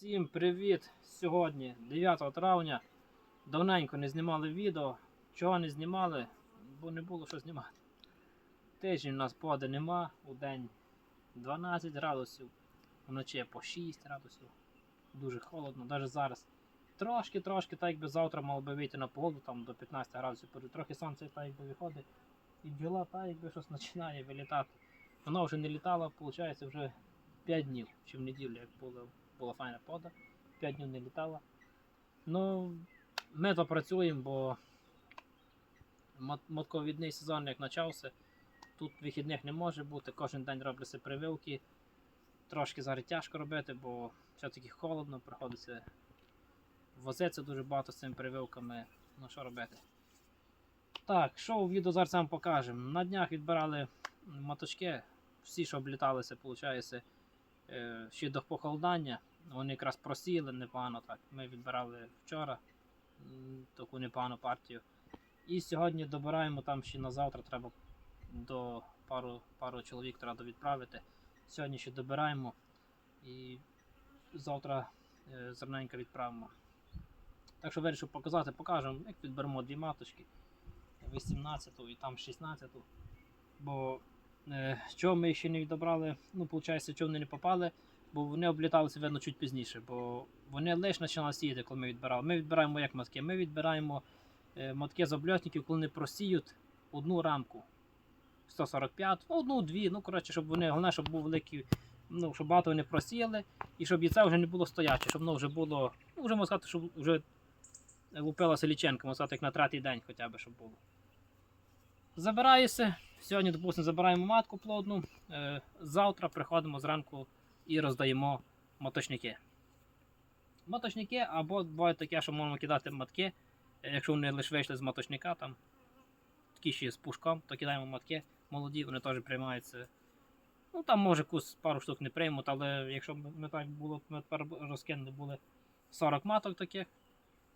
Всім привіт! Сьогодні 9 травня. Давненько не знімали відео. Чого не знімали? Бо не було що знімати. Тиждень у нас поди нема, у день 12 градусів, вночі по 6 градусів. Дуже холодно, навіть зараз. Трошки-трошки, так якби завтра мав би вийти на погоду, там до 15 градусів, трохи сонце так якби виходить. І бджола так якби щось починає вилітати. Вона вже не літала, виходить, вже 5 днів, чи в неділю, як було була файна пода, 5 днів не літала. Ну, ми то працюємо, бо мот- мотковідний сезон як почався. Тут вихідних не може бути, кожен день робляться прививки. Трошки зараз тяжко робити, бо все-таки холодно, приходиться возитися дуже багато з цими прививками. Ну що робити? Так, що у відео зараз вам покажемо. На днях відбирали моточки, всі, що обліталися, виходить, е, ще до похолодання. Вони якраз просіли непогано так. Ми відбирали вчора таку непогану партію. І сьогодні добираємо там ще на завтра треба до пару, пару чоловік треба відправити. Сьогодні ще добираємо і завтра е, зерненько відправимо. Так що вирішив показати, покажемо, як відберемо дві маточки. 18-ту і там 16-ту. Бо е, чого ми ще не відібрали, ну, виходить, чого вони не попали, бо вони обліталися видно чуть пізніше, бо вони лише почали сіяти, коли ми відбирали. Ми відбираємо як матки. Ми відбираємо е, матки з обльотників, коли вони просіють одну рамку 145, ну, одну, дві, ну коротше, щоб вони, головне, щоб був великий, ну, щоб багато вони просіяли, і щоб яйце вже не було стояче, щоб воно вже було, ну, вже можна сказати, щоб вже лупилася ліченка, можна сказати, як на третій день хоча б, щоб було. Забираєшся. Сьогодні, допустимо, забираємо матку плодну. Е, завтра приходимо зранку і роздаємо моточники. Моточники або буває таке, що можемо кидати матки. е, Якщо вони лише вийшли з моточника, там такі ще з пушком, то кидаємо матки молоді, вони теж приймаються. Ну там може якусь пару штук не приймуть, але якщо ми так було, ми тепер розкинули були 40 маток таких,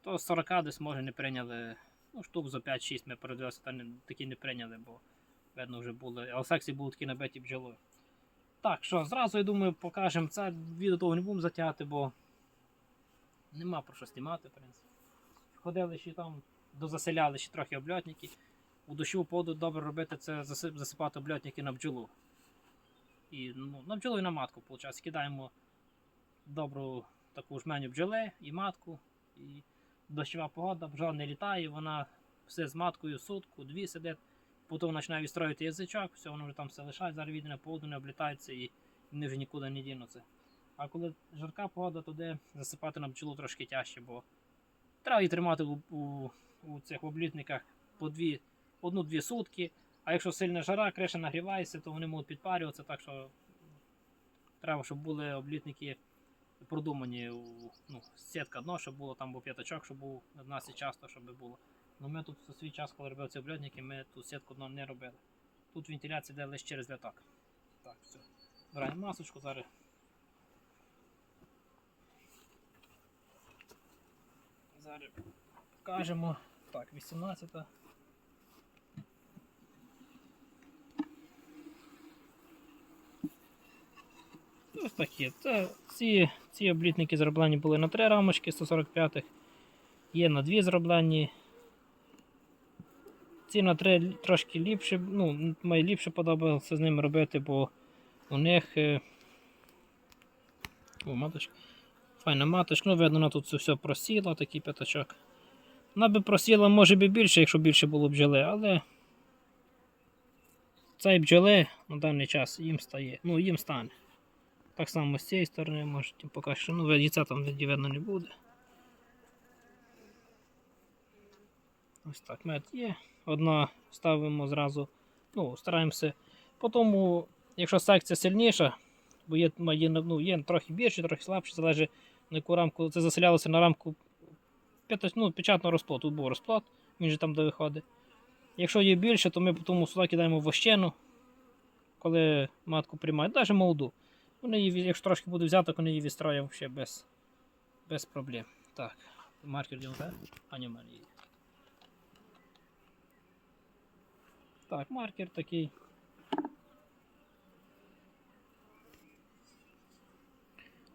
то 40 десь може не прийняли Ну, штук за 5-6 ми не, такі не прийняли, бо видно вже були. А в секції були такі набиті бджолою. Так, що, зразу, я думаю, покажемо це. Відео того не будемо затягати, бо нема про що знімати, в принципі. Ходили ще там, дозаселяли ще трохи обльотники. У дощову поду добре робити це засипати обльотники на бджолу. І ну, на бджолу і на матку, виходить. Кидаємо добру таку жменю бджоли і матку. І дощова погода, бджола не літає, вона все з маткою сутку, дві сидить, потім починає відстроювати язичок, все, воно вже там все лишає, зараз віде на поводу не облітається і вони вже нікуди не дінуться. А коли жарка погода, туди засипати на бджолу трошки тяжче, бо треба її тримати у, у, у цих облітниках по дві, одну-дві сутки. А якщо сильна жара, криша нагрівається, то вони можуть підпарюватися, так що треба, щоб були облітники продумані ну, сітка дно, щоб було там був п'ятачок, щоб був на нас і часто, щоб було. Ну ми тут у свій час, коли робив ці обльотники, ми тут сітку дно не робили. Тут вентиляція йде лише через літак. Так, все. Збираємо масочку зараз. Зараз покажемо. Так, 18. Ось такі. Це, ці, ці облітники зроблені були на 3 рамочки 145-х. Є на 2 зроблені. Ці на 3 трошки ліпше, ну, мені ліпше подобалося з ними робити, бо у них. е, О, маточка. Файна маточка, ну видно, вона тут все просіла, такий п'ятачок. Вона би просіла, може би більше, якщо більше було бджоли, але цей бджоли на даний час їм стає. Ну, їм стане. Так само з цієї сторони можете поки що. Ну, яйця там видно не буде. Ось так, мед є. Одна ставимо зразу. Ну, стараємося. Потім, якщо секція сильніша, бо є, є, ну, є трохи більше, трохи слабше, залежить на яку рамку. Це заселялося на рамку ну, печатного розплод. Тут був розплод, він же там де виходить. Якщо є більше, то ми потім сюди кидаємо вощену, коли матку приймають, навіть молоду. Вони її, якщо трошки буде взято, вони її відстроїв ще без, без проблем. Так, маркер так? А не мене є. Так, маркер такий.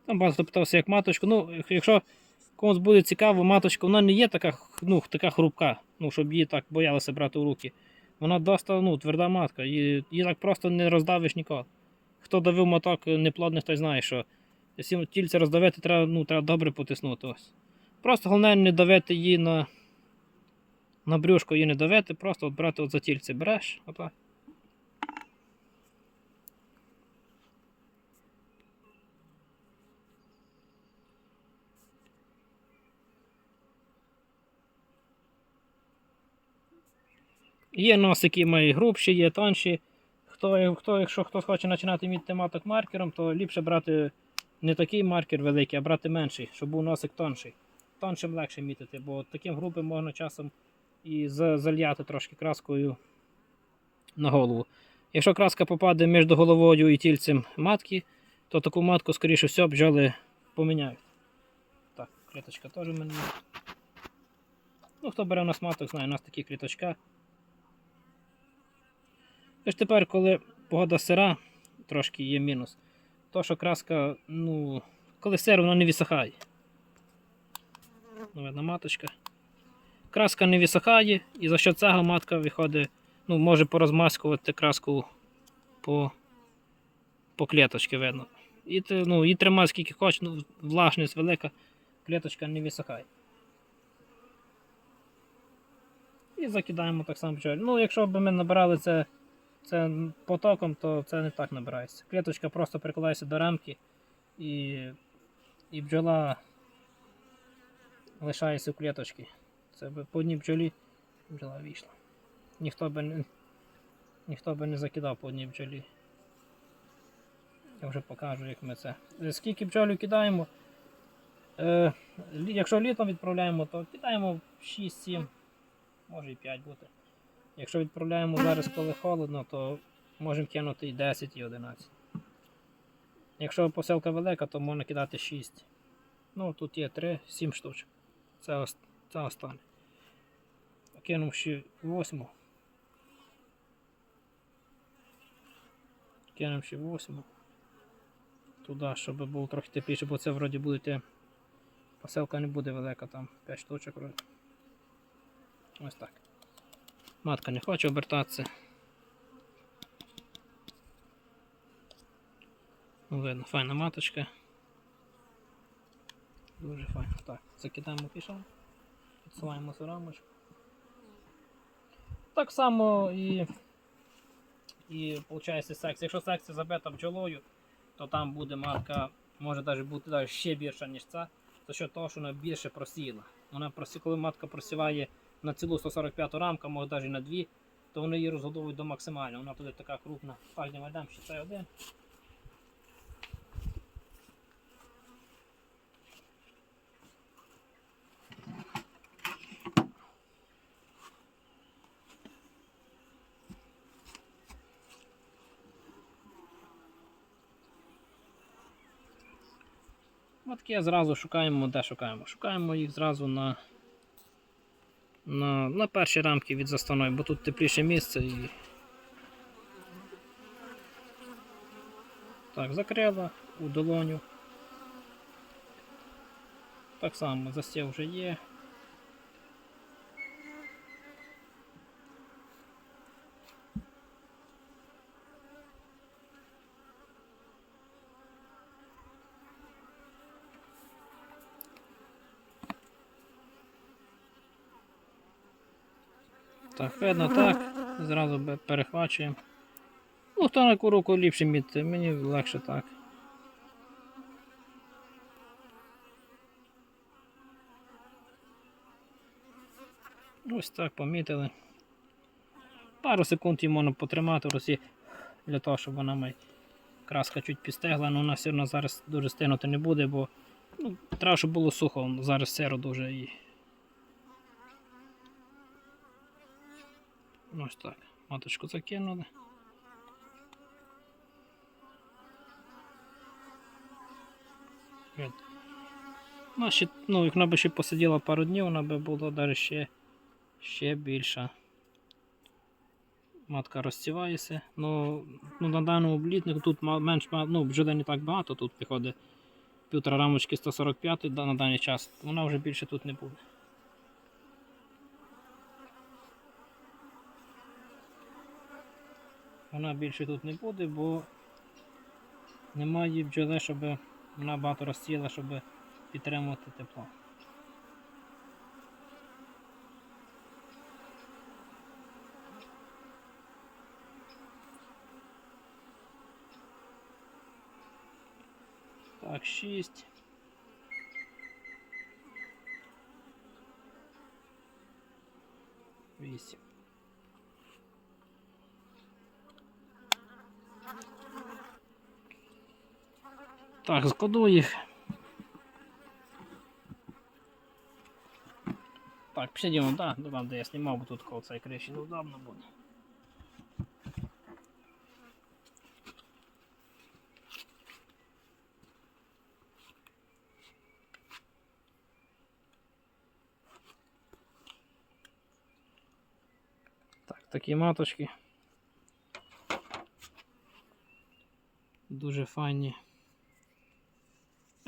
Там багато хто питався, як маточку. Ну, якщо комусь буде цікаво, маточка вона не є така, ну, така хрупка, ну, щоб її так боялися брати в руки. Вона доста ну, тверда матка, її, її так просто не роздавиш ніколи. Хто давив моток неплодний, той знає, що тільце роздавити, треба, ну, треба добре потиснути. Ось. Просто головне не давити її на, на брюшко, її не давити, просто от брати от за тільце береш, отак. Є носики мої грубші, є тонші. Хто, хто, якщо хтось хоче починати міти маток маркером, то ліпше брати не такий маркер великий, а брати менший, щоб був носик тонший. Тоншим легше мітити, бо таким грубим можна часом і зальяти трошки краскою на голову. Якщо краска попаде між головою і тільцем матки, то таку матку, скоріше всього, бджоли поміняють. Так, клеточка теж в мене. Ну, хто бере у нас маток, знає, у нас такі кліточка. Тож тепер, коли погода сира, трошки є мінус. То, що краска, ну, коли сир, вона не висихає. Ну, видно, маточка. Краска не висихає, і за що цього матка виходить, ну, може порозмаскувати краску по, по клеточці, видно. І, ну, і тримай скільки хочеш, ну, влажність велика, клеточка не висихає. І закидаємо так само бджоль. Ну, якщо б ми набирали це, це потоком, то це не так набирається. Клеточка просто прикладається до рамки і, і бджола лишається в клеточці. Це би по одній бджолі бджола вийшла. Ніхто би не, ніхто би не закидав по одній бджолі. Я вже покажу, як ми це. Е, Скільки бджолів кидаємо? Е, якщо літом відправляємо, то кидаємо 6-7, може і 5 бути. Якщо відправляємо зараз, коли холодно, то можемо кинути і 10, і 11. Якщо посилка велика, то можна кидати 6. Ну, тут є 3, 7 штучок. Це, ос- це останнє. Кинув ще 8. Кинемо ще 8. Туди, щоб було трохи тепліше, бо це вроді буде те. Посилка не буде велика, там 5 штучок вроді. Ось так. Матка не хоче обертатися. Ну, видно, файна маточка. Дуже файно. Так, закидаємо пішов. Підсуваємо цю рамочку. Так само і, і виходить секція. Якщо секція забита бджолою, то там буде матка, може навіть бути навіть ще більша, ніж ця, за що того, що вона більше просіла. Вона коли матка просіває на цілу 145 рамку, може навіть на дві, то вони її розгодовують до максимального. Вона туди така крупна. Пальня вальдам ще це один. Матки зразу шукаємо, де шукаємо? Шукаємо їх зразу на, на, на перші рамки від застаної, бо тут тепліше місце і. Так, закрила у долоню. Так само застів вже є. Так, видно так. Зразу перехвачуємо. Ну, хто на яку руку ліпше міти, мені легше так. Ось так помітили. Пару секунд її можна потримати в росі для того, щоб вона май краска чуть підстегла, але вона все одно зараз дуже стинути не буде, бо ну, треба, щоб було сухо, зараз сиро дуже і. Ось так. Маточку закинули. Ну, ще, ну, як вона би ще посиділа пару днів, вона би була навіть ще, ще більша. Матка розцівається. Ну, ну на даному облітнику тут менш ну, бджоли не так багато, тут приходить півтора рамочки 145 да- на даний час, вона вже більше тут не буде. Вона більше тут не буде, бо немає бджоли, щоб вона багато розсіла, щоб підтримувати тепло. Так, 6. Вісім. Так, складу їх. Так, підійдемо, да, там, де я знімав, бо тут коло цієї криші неудобно буде. Так, такі маточки. Дуже файні.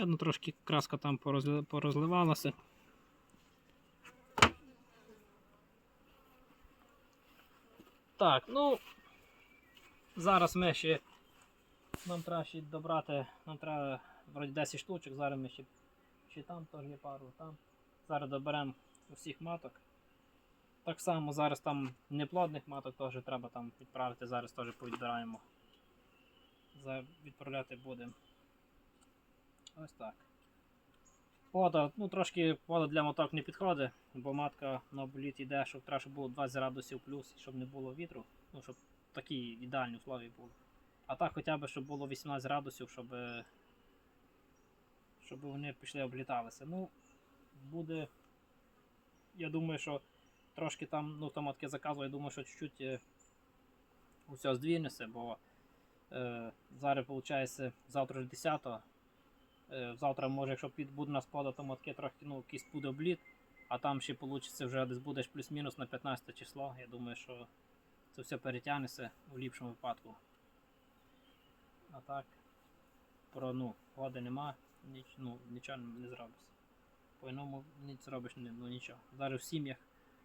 Видно, трошки краска там порозливалася. Так, ну зараз ми ще нам треба ще добрати, нам треба вроді 10 штучок, зараз ми ще, ще там теж є пару, там. Зараз доберемо усіх маток. Так само зараз там неплодних маток теж треба там відправити, зараз теж повідбираємо. Відправляти будемо. Ось так. Вода, ну трошки вода для моток не підходить, бо матка на обліт йде, щоб треба, щоб було 20 градусів плюс, щоб не було вітру, ну щоб такі ідеальні условия були. А так хоча б, щоб було 18 градусів, щоб, щоб вони пішли обліталися. Ну, буде. Я думаю, що трошки там, ну там матки заказую, я думаю, що чуть-чуть е, усе здвинеться, бо е, зараз виходить завтра ж 10 Е, Завтра, може, якщо буде нас пода, то матки трохи ну, якийсь буде обліт, а там ще вийде вже десь будеш плюс-мінус на 15 число. Я думаю, що це все перетягнеться у ліпшому випадку. А так, про ну, води нема, ніч, ну, нічого не зробиш. По-іному не зробиш ну, нічого. Зараз в сім'ях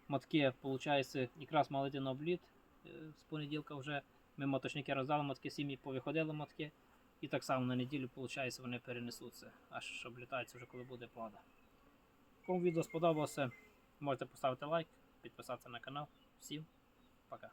матки, виходить, якраз мали йти на обліт е, з понеділка вже. Ми моточники роздали матки, сім'ї повиходили матки. І так само на неділю, виходить, вони перенесуться, аж облітаються вже коли буде плада. Кому відео сподобалося, можете поставити лайк, підписатися на канал. Всім пока.